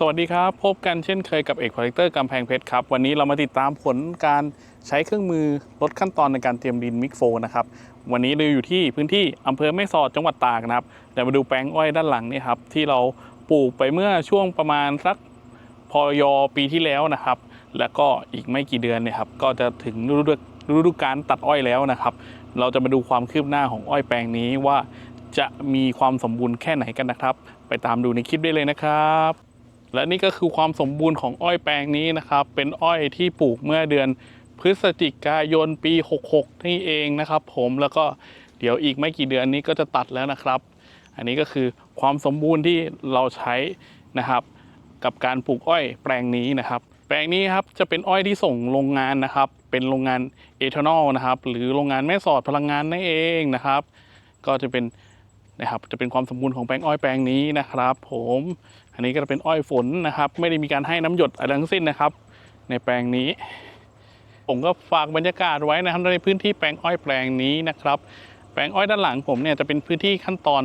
สวัสดีครับ พบกันเช่นเคยกับเอกคอลเลกเตอร์กำแพงเพชรครับ วันนี้เรามาติดตามผลการใช้เครื่องมือลดขั้นตอนในการเตรียมดินมิกโฟนะครับ วันนี้เราอยู่ที่พื้นที่อำเภอแม่สอดจังหวัดตากนะครับเดี๋ยวมาดูแปลงอ้อยด้านหลังนี่ครับ ที่เราปลูกไปเมื่อช่วงประมาณสักพยอปีที่แล้วนะครับ แล้วก็อีกไม่กี่เดือนเนี่ยครับก็จะถึงฤดูฤดูการตัดอ้อยแล้วนะครับ เราจะมาดูความคืบหน้าของอ้อยแปลงนี้ว่าจะมีความสมบูรณ์แค่ไหนกันนะครับ ไปตามดูในคลิปได้เลยนะครับ และนี่ก็คือความสมบูรณ์ของอ้อยแปลงนี้นะครับ เป็นอ้อยที่ปลูกเมื่อเดือนพฤศจิกายนปี 66 นี่เองนะครับ ผมแล้วก็เดี๋ยวอีกไม่กี่เดือนนี้ก็จะตัดแล้วนะครับ อันนี้ก็คือความสมบูรณ์ที่เราใช้นะครับ กับการปลูกอ้อยแปลงนี้นะครับ แปลงนี้ครับจะเป็นอ้อยที่ส่งโรงงานนะครับ เป็นโรงงานเอทานอลนะครับ หรือโรงงานแม่สอดพลังงานนั่นเองนะครับ ก็จะเป็น นะครับจะเป็นความสมบูรณ์ของแปลงอ้อยแปลงนี้นะครับ ผมอันนี้ก็จะเป็นอ้อยฝนนะครับ ไม่ได้มีการให้น้ำหยดอะไรทั้งสิ้นนะครับ ในแปลงนี้ ผมก็ฝากบรรยากาศไว้นะครับในพื้นที่แปลงอ้อยแปลงนี้นะครับ แปลงอ้อยด้านหลังผมเนี่ยจะเป็นพื้นที่ขั้นตอน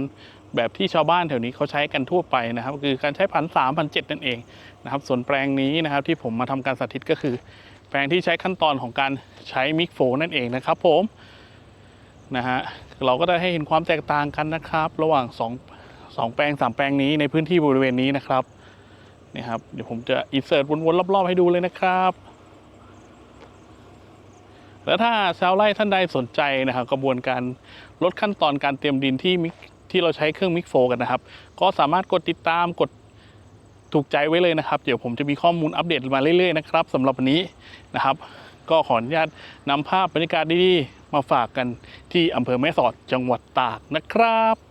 แบบที่ชาวบ้านแถวนี้เขาใช้กันทั่วไปนะครับ คือการใช้พันสามพันเจ็ดนั่นเองนะครับ ส่วนแปลงนี้นะครับที่ผมมาทำการสาธิตก็คือ แปลงที่ใช้ขั้นตอนของการใช้มิกโฟนั่นเองนะครับ ผม นะฮะเราก็ได้ให้เห็นความแตกต่างกันนะครับ ระหว่างสองสองแปลงสามแปลงนี้ในพื้นที่บริเวณนี้นะครับนี่ครับเดี๋ยวผมจะอินเสิร์ตวนๆรอบๆให้ดูเลยนะครับ แล้วถ้าชาวไร่ท่านใดสนใจนะครับ กระบวนการลดขั้นตอนการเตรียมดินที่มิกที่เราใช้เครื่องมิกโฟกันนะครับ ก็สามารถกดติดตามกดถูกใจไว้เลยนะครับ เดี๋ยวผมจะมีข้อมูลอัปเดตมาเรื่อยๆนะครับสำหรับวันนี้นะครับ ก็ขออนุญาตนำภาพบรรยากาศดีๆ มาฝากกันที่อำเภอแม่สอดจังหวัดตากนะครับ